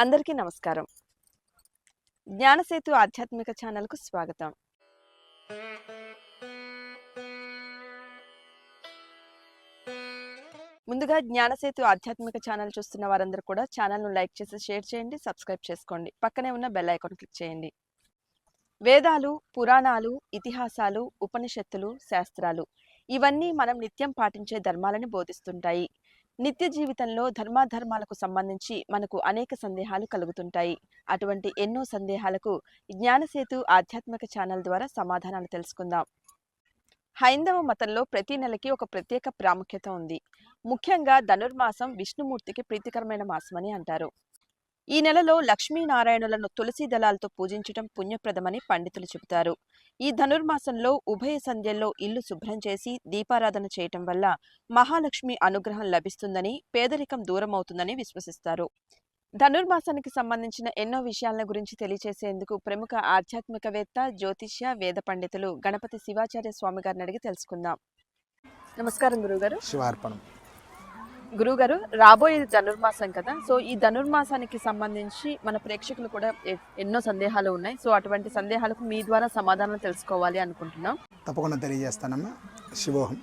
అందరికీ నమస్కారం. జ్ఞానసేతు ఆధ్యాత్మిక ఛానల్కు స్వాగతం. ముందుగా జ్ఞానసేతు ఆధ్యాత్మిక ఛానల్ చూస్తున్న వారందరూ కూడా ఛానల్ను లైక్ చేసి షేర్ చేయండి సబ్స్క్రైబ్ చేసుకోండి. పక్కనే ఉన్న బెల్ ఐకాన్ క్లిక్ చేయండి. వేదాలు పురాణాలు ఇతిహాసాలు ఉపనిషత్తులు శాస్త్రాలు ఇవన్నీ మనం నిత్యం పాటించే ధర్మాలని బోధిస్తుంటాయి. నిత్య జీవితంలో ధర్మాధర్మాలకు సంబంధించి మనకు అనేక సందేహాలు కలుగుతుంటాయి. అటువంటి ఎన్నో సందేహాలకు జ్ఞానసేతు ఆధ్యాత్మిక ఛానల్ ద్వారా సమాధానాలు తెలుసుకుందాం. హైందవ మతంలో ప్రతి నెలకి ఒక ప్రత్యేక ప్రాముఖ్యత ఉంది. ముఖ్యంగా ధనుర్మాసం విష్ణుమూర్తికి ప్రీతికరమైన మాసమని అంటారు. ఈ నెలలో లక్ష్మీనారాయణులను తులసి దళాలతో పూజించటం పుణ్యప్రదమని పండితులు చెబుతారు. ఈ ధనుర్మాసంలో ఉభయ సంధ్యల్లో ఇల్లు శుభ్రం చేసి దీపారాధన చేయటం వల్ల మహాలక్ష్మి అనుగ్రహం లభిస్తుందని పేదరికం దూరమవుతుందని విశ్వసిస్తారు. ధనుర్మాసానికి సంబంధించిన ఎన్నో విషయాల గురించి తెలియచేసేందుకు ప్రముఖ ఆధ్యాత్మికవేత్త జ్యోతిష్య వేద పండితులు గణపతి శివాచార్య స్వామి గారిని అడిగి తెలుసుకుందాం. నమస్కారం గురుగారు శివార్పణం. గురుగారు రాబోయే ధనుర్మాసం కదా. సో ఈ ధనుర్మాసానికి సంబంధించి మన ప్రేక్షకులు కూడా ఎన్నో సందేహాలు ఉన్నాయి. సో అటువంటి సందేహాలకు మీ ద్వారా సమాధానం తెలుసుకోవాలి అనుకుంటున్నాం. తప్పకుండా తెలియజేస్తానమ్మా. శివోహం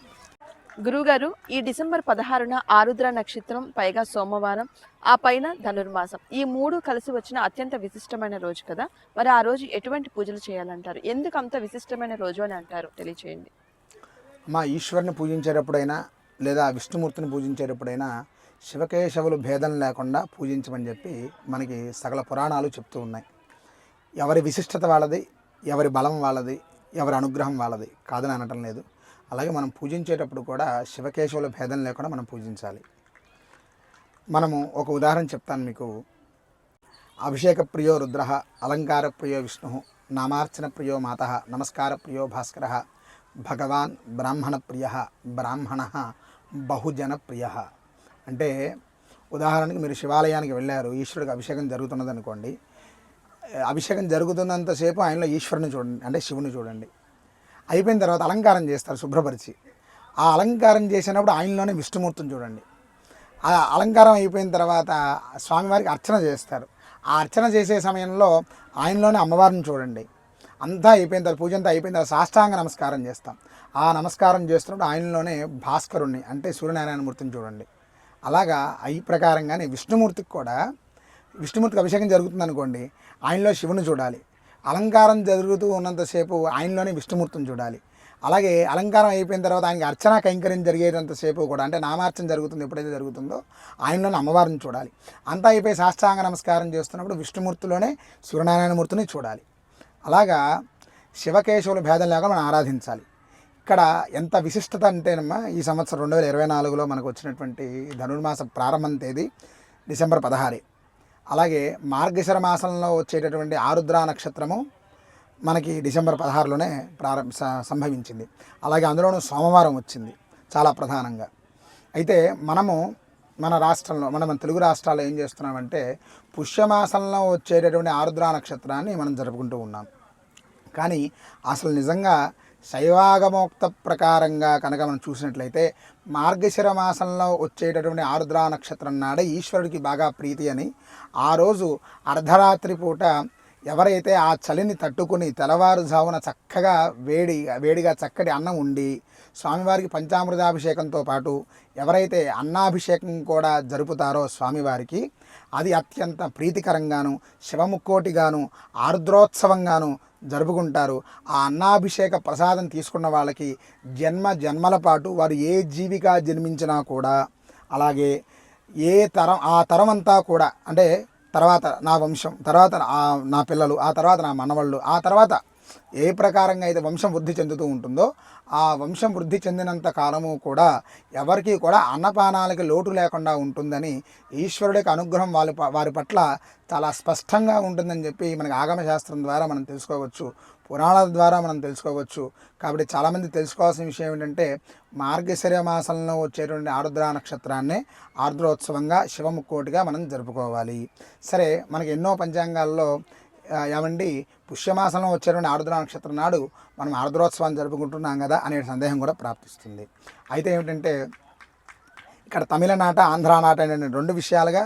గురుగారు ఈ డిసెంబర్ పదహారున ఆరుద్ర నక్షత్రం పైగా సోమవారం ఆ పైన ధనుర్మాసం. ఈ మూడు కలిసి వచ్చిన అత్యంత విశిష్టమైన రోజు కదా. మరి ఆ రోజు ఎటువంటి పూజలు చేయాలంటారు? ఎందుకు అంత విశిష్టమైన రోజు అని అంటారు? తెలియచేయండి. మా ఈశ్వరుని పూజించేటప్పుడైనా లేదా విష్ణుమూర్తిని పూజించేటప్పుడైనా శివకేశవులు భేదం లేకుండా పూజించమని చెప్పి మనకి సకల పురాణాలు చెప్తూ ఉన్నాయి. ఎవరి విశిష్టత వాళ్ళది ఎవరి బలం వాళ్ళది ఎవరి అనుగ్రహం వాళ్ళది కాదని అనటం లేదు. అలాగే మనం పూజించేటప్పుడు కూడా శివకేశవుల భేదం లేకుండా మనం పూజించాలి. మనము ఒక ఉదాహరణ చెప్తాను మీకు. అభిషేక ప్రియో రుద్ర అలంకార ప్రియో విష్ణు నామార్చన ప్రియో మాత నమస్కార ప్రియో భాస్కర భగవాన్ బ్రాహ్మణ ప్రియ బ్రాహ్మణ బహుజనప్రియ. అంటే ఉదాహరణకి మీరు శివాలయానికి వెళ్ళారు ఈశ్వరుడికి అభిషేకం జరుగుతున్నది అనుకోండి అభిషేకం జరుగుతున్నంతసేపు ఆయనలో ఈశ్వరుని చూడండి అంటే శివుని చూడండి. అయిపోయిన తర్వాత అలంకారం చేస్తారు శుభ్రపరిచి. ఆ అలంకారం చేసినప్పుడు ఆయనలోనే విష్ణుమూర్తిని చూడండి. ఆ అలంకారం అయిపోయిన తర్వాత స్వామివారికి అర్చన చేస్తారు. ఆ అర్చన చేసే సమయంలో ఆయనలోనే అమ్మవారిని చూడండి. అంతా అయిపోయిన తర్వాత పూజ అంతా అయిపోయిన తర్వాత సాష్టాంగ నమస్కారం చేస్తాం. ఆ నమస్కారం చేస్తున్నప్పుడు ఆయనలోనే భాస్కరుణ్ణి అంటే సూర్యనారాయణ మూర్తిని చూడండి. అలాగా ఈ ప్రకారంగానే విష్ణుమూర్తికి కూడా విష్ణుమూర్తికి అభిషేకం జరుగుతుంది అనుకోండి ఆయనలో శివుని చూడాలి. అలంకారం జరుగుతూ ఉన్నంతసేపు ఆయనలోనే విష్ణుమూర్తిని చూడాలి. అలాగే అలంకారం అయిపోయిన తర్వాత ఆయనకి అర్చన కైంకర్యం జరిగేటంతసేపు కూడా అంటే నామార్చన జరుగుతుంది ఎప్పుడైతే జరుగుతుందో ఆయనలోనే అమ్మవారిని చూడాలి. అంతా అయిపోయి సాష్టాంగ నమస్కారం చేస్తున్నప్పుడు విష్ణుమూర్తిలోనే సూర్యనారాయణమూర్తిని చూడాలి. అలాగా శివకేశవుల భేదం లేకుండా మనం ఆరాధించాలి. ఇక్కడ ఎంత విశిష్టత అంటేనమ్మా ఈ సంవత్సరం రెండు వేల ఇరవై నాలుగులో మనకు వచ్చినటువంటి ధనుర్మాస ప్రారంభం తేదీ డిసెంబర్ పదహారే. అలాగే మార్గశిర మాసంలో వచ్చేటటువంటి ఆరుద్ర నక్షత్రము మనకి డిసెంబర్ పదహారులోనే ప్రారంభ సంభవించింది. అలాగే అందులోనూ సోమవారం వచ్చింది చాలా ప్రధానంగా. అయితే మనము మన రాష్ట్రంలో మన మన తెలుగు రాష్ట్రాల్లో ఏం చేస్తున్నామంటే పుష్యమాసంలో వచ్చేటటువంటి ఆరుద్ర నక్షత్రాన్ని మనం జరుపుకుంటూ ఉన్నాం. కానీ అసలు నిజంగా శైవాగమోక్త ప్రకారంగా కనుక మనం చూసినట్లయితే మార్గశిర మాసంలో వచ్చేటటువంటి ఆరుద్ర నక్షత్రం నాడే ఈశ్వరుడికి బాగా ప్రీతి అని ఆ రోజు అర్ధరాత్రి పూట ఎవరైతే ఆ చలిని తట్టుకుని తెల్లవారుజామున చక్కగా వేడి వేడిగా చక్కటి అన్నం ఉండి స్వామివారికి పంచామృతాభిషేకంతో పాటు ఎవరైతే అన్నాభిషేకం కూడా జరుపుతారో స్వామివారికి అది అత్యంత ప్రీతికరంగాను శివముక్కోటిగాను ఆర్ద్రోత్సవంగాను జరుపుకుంటారు. ఆ అన్నాభిషేక ప్రసాదం తీసుకున్న వాళ్ళకి జన్మ జన్మల పాటు వారు ఏ జీవిగా జన్మించినా కూడా అలాగే ఏ తరం ఆ తరం అంతా కూడా అంటే తర్వాత నా వంశం తర్వాత నా పిల్లలు ఆ తర్వాత నా మనవళ్ళు ఆ తర్వాత ఏ ప్రకారంగా అయితే వంశం వృద్ధి చెందుతూ ఉంటుందో ఆ వంశం వృద్ధి చెందినంత కాలము కూడా ఎవరికి కూడా అన్నపానాలకి లోటు లేకుండా ఉంటుందని ఈశ్వరుడికి అనుగ్రహం వాళ్ళ వారి పట్ల చాలా స్పష్టంగా ఉంటుందని చెప్పి మనకి ఆగమ శాస్త్రం ద్వారా మనం తెలుసుకోవచ్చు. పురాణాల ద్వారా మనం తెలుసుకోవచ్చు. కాబట్టి చాలామంది తెలుసుకోవాల్సిన విషయం ఏంటంటే మార్గశిర మాసంలో వచ్చేటువంటి ఆరుద్ర నక్షత్రాన్ని ఆర్ద్రోత్సవంగా శివముక్కోటిగా మనం జరుపుకోవాలి. సరే మనకి ఎన్నో పంచాంగాల్లో ఏమండి పుష్యమాసంలో వచ్చేటువంటి ఆరుద్ర నక్షత్రం నాడు మనం ఆరుద్రోత్సవాన్ని జరుపుకుంటున్నాం కదా అనే సందేహం కూడా ప్రాప్తిస్తుంది. అయితే ఏమిటంటే ఇక్కడ తమిళనాట ఆంధ్ర నాట అనే రెండు విషయాలుగా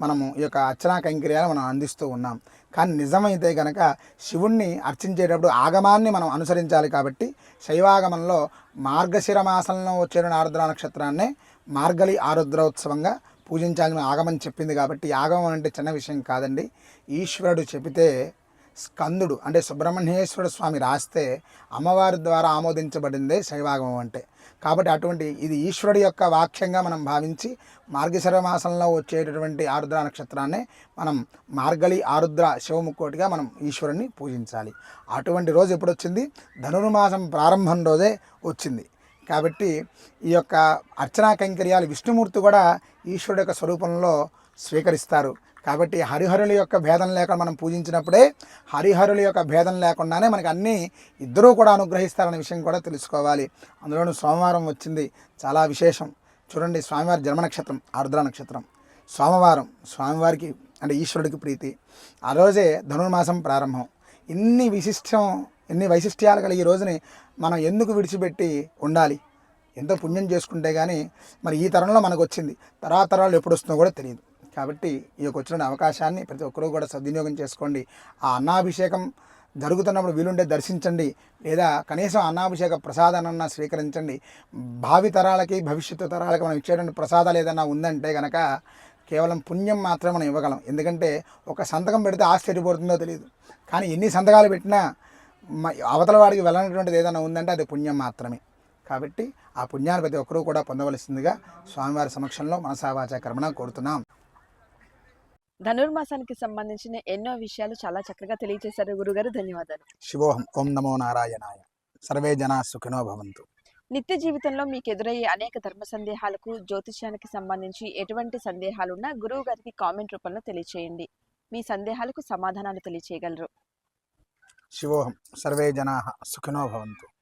మనము ఈ యొక్క అర్చనా కైంకర్యాలు మనం అందిస్తూ ఉన్నాం. కానీ నిజమైతే కనుక శివుణ్ణి అర్చించేటప్పుడు ఆగమాన్ని మనం అనుసరించాలి కాబట్టి శైవాగమంలో మార్గశిర మాసంలో వచ్చిన ఆరుద్ర నక్షత్రాన్నే మార్గలి ఆరుద్రోత్సవంగా పూజించాలని ఆగమని చెప్పింది కాబట్టి ఆగమం అంటే చిన్న విషయం కాదండి. ఈశ్వరుడు చెబితే స్కందుడు అంటే సుబ్రహ్మణ్యేశ్వర స్వామి రాస్తే అమ్మవారి ద్వారా ఆమోదించబడిందే శైవాగమం అంటే. కాబట్టి అటువంటి ఇది ఈశ్వరుడి యొక్క వాక్యంగా మనం భావించి మార్గశర మాసంలో వచ్చేటటువంటి ఆరుద్ర నక్షత్రాన్ని మనం మార్గళి ఆరుద్ర శివముక్కోటిగా మనం ఈశ్వరుణ్ణి పూజించాలి. అటువంటి రోజు ఎప్పుడు వచ్చింది ధనుర్మాసం ప్రారంభం రోజే వచ్చింది. కాబట్టి ఈ యొక్క అర్చనా కైంకర్యాలు విష్ణుమూర్తి కూడా ఈశ్వరుడు యొక్క స్వరూపంలో స్వీకరిస్తారు. కాబట్టి హరిహరుల యొక్క భేదం లేకుండా మనం పూజించినప్పుడే హరిహరుల యొక్క భేదం లేకుండానే మనకి అన్నీ ఇద్దరూ కూడా అనుగ్రహిస్తారనే విషయం కూడా తెలుసుకోవాలి. అందులోనూ సోమవారం వచ్చింది. చాలా విశేషం. చూడండి స్వామివారి జన్మ నక్షత్రం ఆరుద్ర నక్షత్రం. సోమవారం స్వామివారికి అంటే ఈశ్వరుడికి ప్రీతి. ఆ రోజే ధనుర్మాసం ప్రారంభం. ఇన్ని విశిష్టం ఎన్ని వైశిష్ట్యాలు కలిగి ఈ రోజుని మనం ఎందుకు విడిచిపెట్టి ఉండాలి? ఎంతో పుణ్యం చేసుకుంటే కానీ మరి ఈ తరంలో మనకు వచ్చింది. తరతరాలు ఎప్పుడు వస్తుందో కూడా తెలియదు. కాబట్టి ఈ యొక్క వచ్చిన అవకాశాన్ని ప్రతి ఒక్కరూ కూడా సద్వినియోగం చేసుకోండి. ఆ అన్నాభిషేకం జరుగుతున్నప్పుడు వీలుంటే దర్శించండి. లేదా కనీసం అన్నాభిషేక ప్రసాదానన్నా స్వీకరించండి. భావి తరాలకి భవిష్యత్తు తరాలకి మనం ఇచ్చేటువంటి ప్రసాదాలు ఏదైనా ఉందంటే కనుక కేవలం పుణ్యం మాత్రమే మనం ఇవ్వగలం. ఎందుకంటే ఒక సంతకం పెడితే ఆస్తి ఎడిపోతుందో తెలియదు కానీ ఎన్ని సంతకాలు పెట్టినా అవతల వాడికి వెళ్ళనటువంటిది ఏదైనా ఉందంటే అది పుణ్యం మాత్రమే. కాబట్టి ఆ పుణ్యాన్ని ప్రతి ఒక్కరూ కూడా పొందవలసిందిగా స్వామివారి సమక్షంలో మనసావాచ కర్మణ కోరుతున్నాం. ధనుర్మాసానికి సంబంధించిన ఎన్నో విషయాలు చాలా చక్కగా తెలియజేశారు గురుగారు. ధన్యవాదాలు. శివోహం ఓం నమో నారాయణాయ. సర్వే జనా సుఖినో భవంతు. నిత్య జీవితంలో మీకు ఎదురయ్యే అనేక ధర్మ సందేహాలకు జ్యోతిష్యానికి సంబంధించి ఎటువంటి సందేహాలున్నా గురువు గారికి కామెంట్ రూపంలో తెలియచేయండి. మీ సందేహాలకు సమాధానాలు తెలియచేయగలరు. శివోహం సర్వే జనా సుఖినో భవంతు.